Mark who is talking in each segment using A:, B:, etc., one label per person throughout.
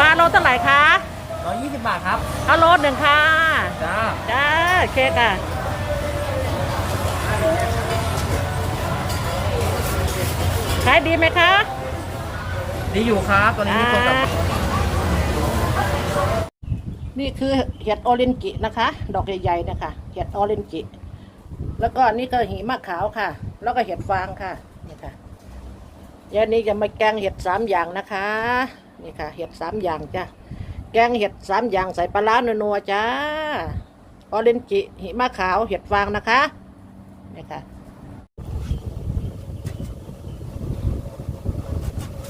A: ปลาโลเท่าไหร่คะ
B: ร้อยยี่สิบบาทครับ
A: เอาโลหนึ่งค่ะ
B: จ้า
A: จ้าเค้กอะขายดีไหมคะ
B: ดีอยู่ครับตอนนี้มีคนกับ
A: นี่คือเห็ดออเรนจินะคะ ดอกใหญ่ๆนะคะเห็ดออเรนจิแล้วก็นี่ก็หิมะขาวค่ะ แล้วก็เห็ดฟางค่ะนี่ค่ะเดี๋ยวนี้จะมาแกงเห็ดสามอย่างนะคะ นี่ค่ะ เห็ดสามอย่างจ้ะ แกงเห็ดสามอย่างใส่ปลาล้านัวๆจ้า ออเรนจิหิมะขาวเห็ดฟางนะคะนี่ค่ะ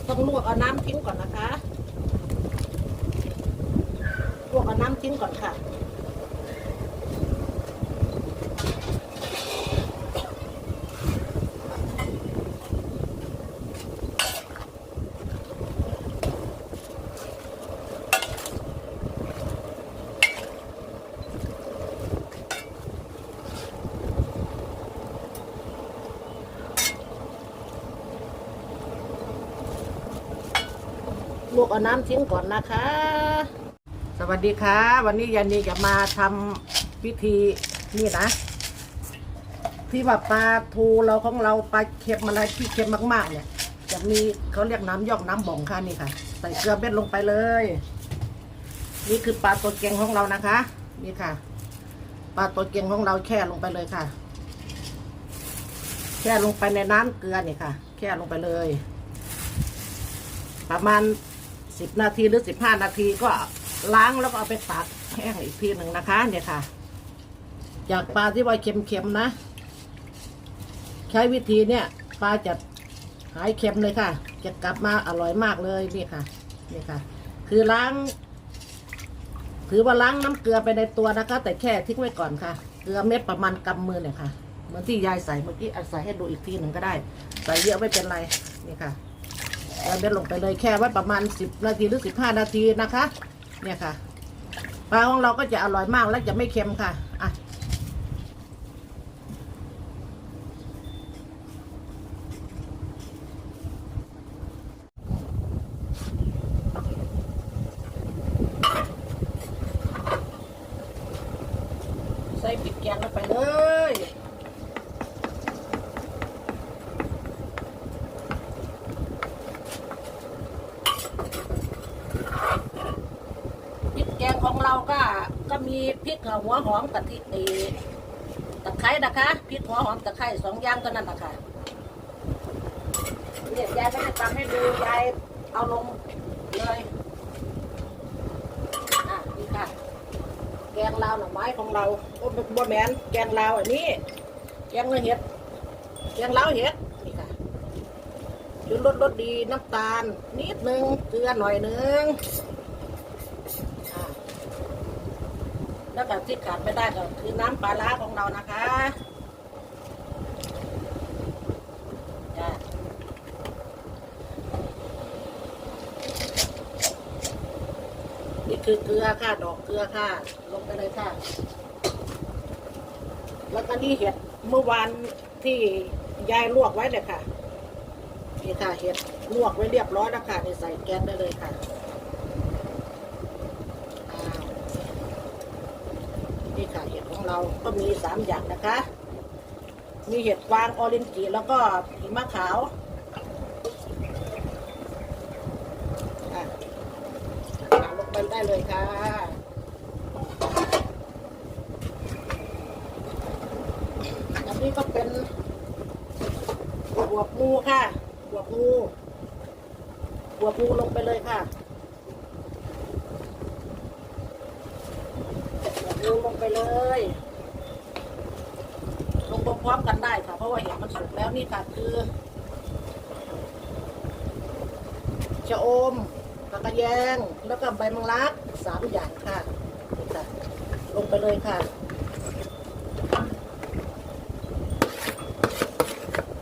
A: ต้องลวกเอาน้ำทิ้งก่อนนะคะ ลวกเอาน้ำทิ้งก่อนค่ะ ลวกเอาน้ำทิ้งก่อนนะคะ สวัสดีค่ะ วันนี้ยานีจะมาทำพิธีนี่นะ ที่ว่าปลาทูเราของเราปลาเค็มอะไรที่เค็มมากๆ เนี่ย จะมีเขาเรียกน้ำยอกน้ำบ่องค่ะนี่ค่ะ ใส่เกลือเม็ดลงไปเลย นี่คือปลาตัวเก่งของเรานะคะ นี่ค่ะ ปลาตัวเก่งของเราแช่ลงไปเลยค่ะแช่ลงไปในน้ำเกลือนี่ค่ะแช่ลงไปเลย ประมาณ สิบนาทีหรือสิบห้านาทีก็ล้างแล้วก็เอาไปตากแห้งอีกทีหนึ่งนะคะ เนี่ยค่ะ จากปลาที่ว่าเค็มๆนะ ใช้วิธีเนี่ยปลาจะหายเค็มเลยค่ะ จะกลับมาอร่อยมากเลยนี่ค่ะ นี่ค่ะ คือล้าง ถือว่าล้างน้ำเกลือไปในตัวนะคะ แต่แค่ทิ้งไว้ก่อนค่ะ เกลือเม็ดประมาณกำมือเนี่ยค่ะ เหมือนที่ยายใส่เมื่อกี้อาใส่ให้ดูอีกทีหนึ่งก็ได้ ใส่เยอะไม่เป็นไร นี่ค่ะ เราเด็ดลงไปเลยแค่ไว้ประมาณ 10 นาทีหรือ 15 นาทีนะคะ เนี่ยค่ะปลาของเราก็จะอร่อยมากและจะไม่เค็มค่ะอะใส่พริกแกงลงไปเลย พริกแกงของเราก็ก็ มีพริกหัวหอมกะทิตีตะไคร้นะคะพริกหัวหอมตะไคร้สองอย่างเท่านั้นนะคะเนี่ยยายไม่ได้ทำให้ดูยายเอาลงเลยอะนี่ค่ะ แกงลาวหน่อไม้ของเราโอ้บะแมนแกงลาวอันนี้แกงเห็ดแกงลาวเห็ดนี่ค่ะจุดรสรสดีน้ำตาลนิดนึงเกลือหน่อยนึง อ่า แล้วก็ที่ขาดไม่ได้ก็คือน้ำปลาร้าของเรานะคะจ้ะนี่คือเกลือค่ะ ดอกเกลือค่ะ ลงไปเลยค่ะ แล้วก็นี่เห็ดเมื่อวานที่ยายลวกไว้เลยค่ะ นี่ค่ะเห็ดลวกไว้เรียบร้อยแล้วค่ะนี่ใส่แกงได้เลยค่ะ อ้าวนี่ ค่ะเห็ดของเราก็มีสามอย่างนะคะ มีเห็ดฟางออเรนจิแล้วก็หิมะขาวลงไปได้เลยค่ะอันนี้ก็เป็นบวบงูค่ะบวบงูบวบงูลงไปเลยค่ะ ลงลงไปเลย ลงพร้อมๆกันได้ค่ะ เพราะว่าเห็ดมันสุกแล้วนี่ค่ะคือชะอมตะกะแยง แล้วก็ใบมังลักสามอย่างค่ะนี่ค่ะ ลงไปเลยค่ะ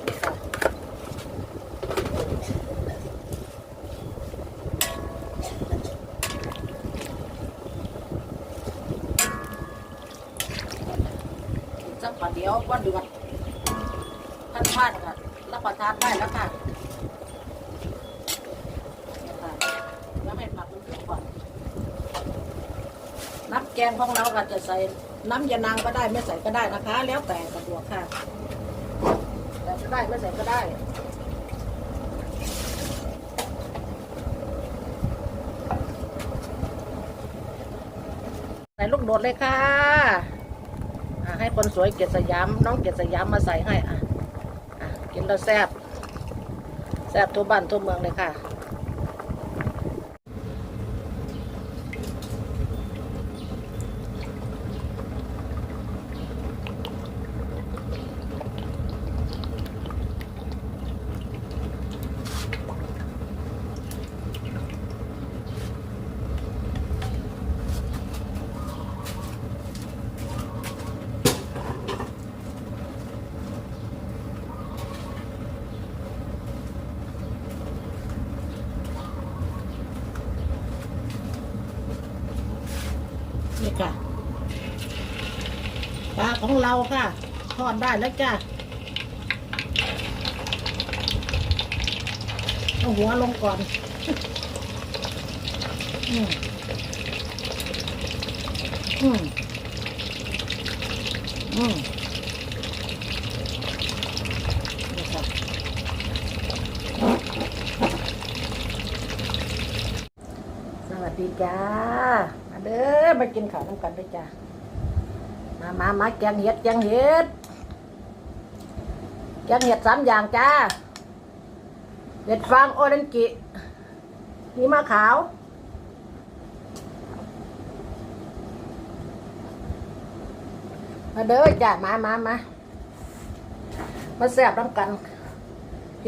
A: นี่ค่ะสักประเดี๋ยวก็เดือดท่านพลาดค่ะ รับประทานได้แล้วค่ะแล้วให้ผักมันขึ้นก่อนแกงของเราก็จะใส่น้ำยานางก็ได้ไม่ใส่ก็ได้นะคะ แล้วแต่สะดวกค่ะแต่ก็ได้ไม่ใส่ก็ได้ใส่ลูกโดดเลยค่ะ ให้คนสวยเกียรติสยาม น้องเกียรติสยามมาใส่ให้อะอะ กินแล้วแซ่บแซ่บทั่วบ้านทั่วเมืองเลยค่ะ เราค่ะทอดได้แล้วจ้ะเอาหัวลงก่อนอืมอืมอืมสวัสดีจ้ามาเด้อมากินข้าวน้ำกันด้วยจ้า มามามาแกงเห็ดแกงเห็ดแกงเห็ดสามอย่างจ้าเห็ดฟางโอเรนจินี่มะขาวมาเด้อจ้ามามามามาแซ่บน้ำกัน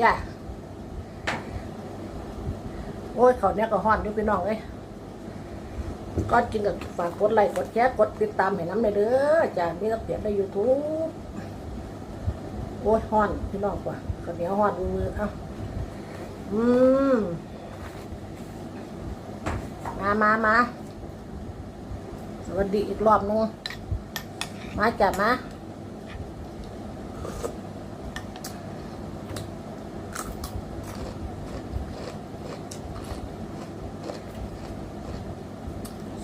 A: ย่าโอ้ยเขาเนี้ยก็ห้อนอยู่พี่น้องเอ้ย ก่อนกินกับฝากกดไลค์กดแชร์กดติดตามให้น้ำในอยเด้อจ้ามีรับเสียงในยูทูบโอ้ยห้อนพี่น้องกว่าข้าวเหนียวห้อนมือเอ้าอืมมามามาสวัสดีอีกรอบนึงมาจับมา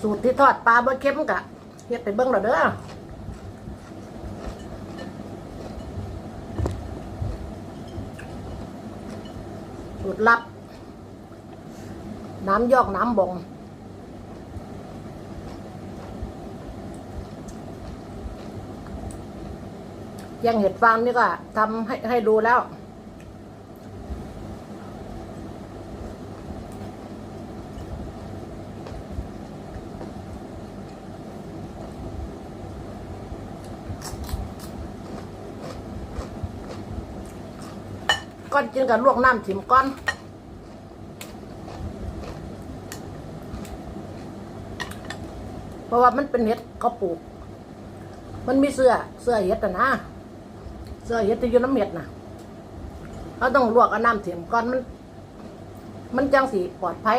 A: สูตรที่ทอดปลาบะเค็มกะเฮ็ดไปเบิ้งหน่อยเด้อสูตรลับ น้ำยอกน้ำบ่งยังเห็ดฟางนี่ก็ทำให้ให้ดูแล้ว ก้อนกินกับลวกน้ำถิ่มก้อนเพราะว่ามันเป็นเห็ดเขาปลูก มันมีเสื้อเสื้อเห็ดนะนะเสื้อเห็ดที่อยู่น้ำเห็ดนะเขาต้องลวกเอาน้ำถิ่มก้อนมัน มันจังสีปลอดภัย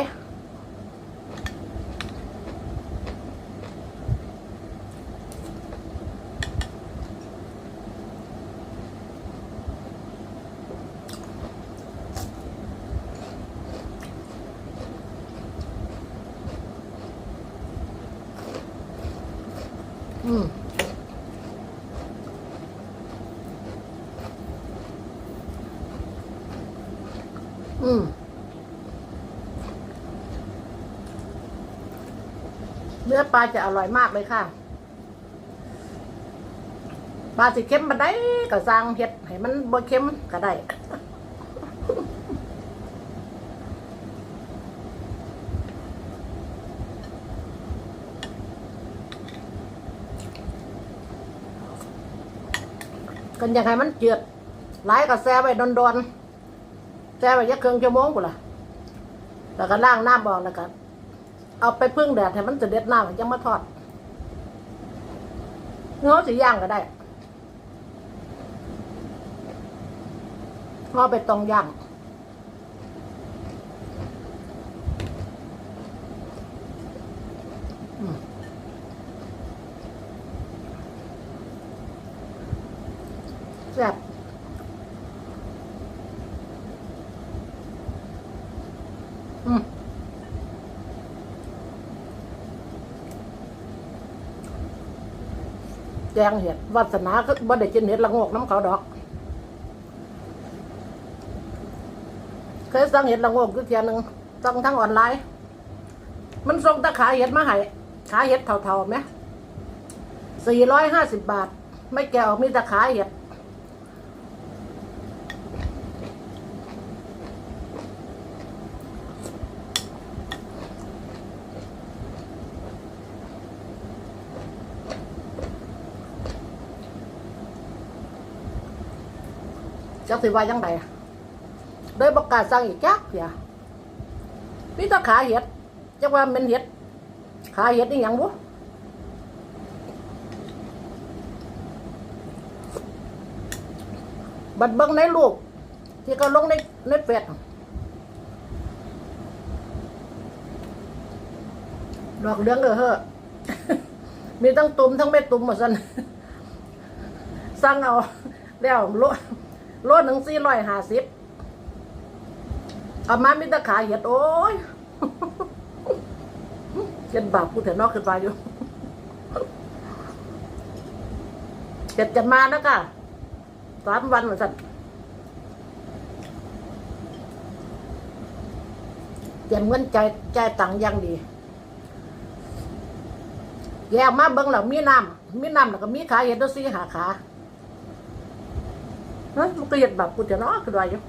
A: นื้อปลาจะอร่อยมากเลยค่ะ ปลาสิเค็มมาได้ก็สร้างเห็ดให้มันบ่เค็มก็ได้กันยังไงมันเจือดหลายก็แซ่ไว้ดอนๆแซ่ไว้ยักเครื่องชั่วโมงกูล่ะ แล้วก็ล้างน้ำบอกแล้วก็ เอาไปพึ่งแดดให้มันจะเด็จน้ำแล้วยังมาทอดเนื้อสีย่างก็ได้งอไปตองย่างแซ่บ แกงเห็ดวาสนาก็บ่ได้กินเห็ดละงกน้ำเขาดอก เคยสั่งเห็ดละงกคือเทียหนึงสั่งทั้งออนไลน์ มันส่งตะขาเห็ดมาให้ขาเห็ดเท่าๆไหมสี่ร้อยห้าสิบบาท ไม่แกออกมีตะขาเห็ด สิว่ายังไงโดยประกาศสั่งอีกจักเสียนี่ถ้าขาเห็ดจักว่าเป็นเห็ด ขาเห็ดนี่ยังบุบัดเบิ้งในรูปที่เขาลงในในเฟซดอกเหลืองเออเฮ้อมีทั้งตุ่มทั้งไม่ตุ่มหมดสันสั่งเอาแล้วโล โลหนึ่งสี่ร้อยห้าสิบเอามามีแตะขาเห็ดโอ้ยเจ็ดบาทกูเถอะนอกขึ้นไปอยู่เจ็ดจะมานะก่ะสามวันเหมือนกันเตรียมเงินใจใจตังค์ยังดีแยกมาเบิ้งแล้วมีน้ำมีน้ำแล้วก็มีขาเห็ดด้วยสี่หาขา เฮ้ยมันก็เห็ดแบบกูจะเนาะคือว่าอยู่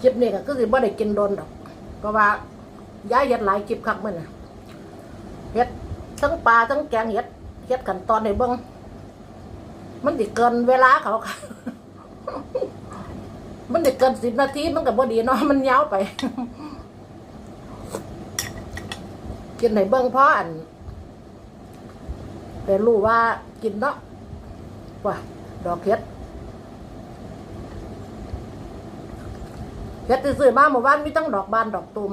A: คลิปนี้ก็คือสิบ่ได้กินโดนดอกเพราะว่าย้ายเห็ดหลายคลิปคักมันน่ะเห็ดทั้งปลาทั้งแกงเห็ดเห็ดขั้นตอนในเบิ้ง มันติเกินเวลาเขาค่ะ มันติเกินสิบนาทีมันก็บ่ดีเนาะมันยาวไป กินในเบิ้งเพราะอันแต่รู้ว่ากินเนาะว่าดอกเห็ดเห็ดที่ซื้อมาเมื่อวานมีตั้งดอกบานดอกตูม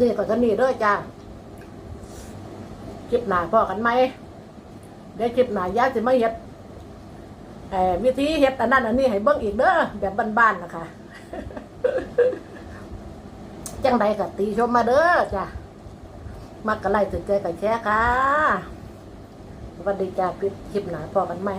A: นี้ก็จะนี่เด้อจ้าคลิปหน้าพอกันไหมเดี๋ยวคลิปหน้ายายสิมาเฮ็ดเอ่อวิธีเฮ็ดอันนั้นอันนี้ให้เบิ่งอีกเด้อแบบบ้านๆนะคะจังใดก็ตีชมมาเด้อจ้ามักกะไลค์ถึงใจกับแชร์ค่ะ วัสดีจ้าคลิปหน้าพอกันไหม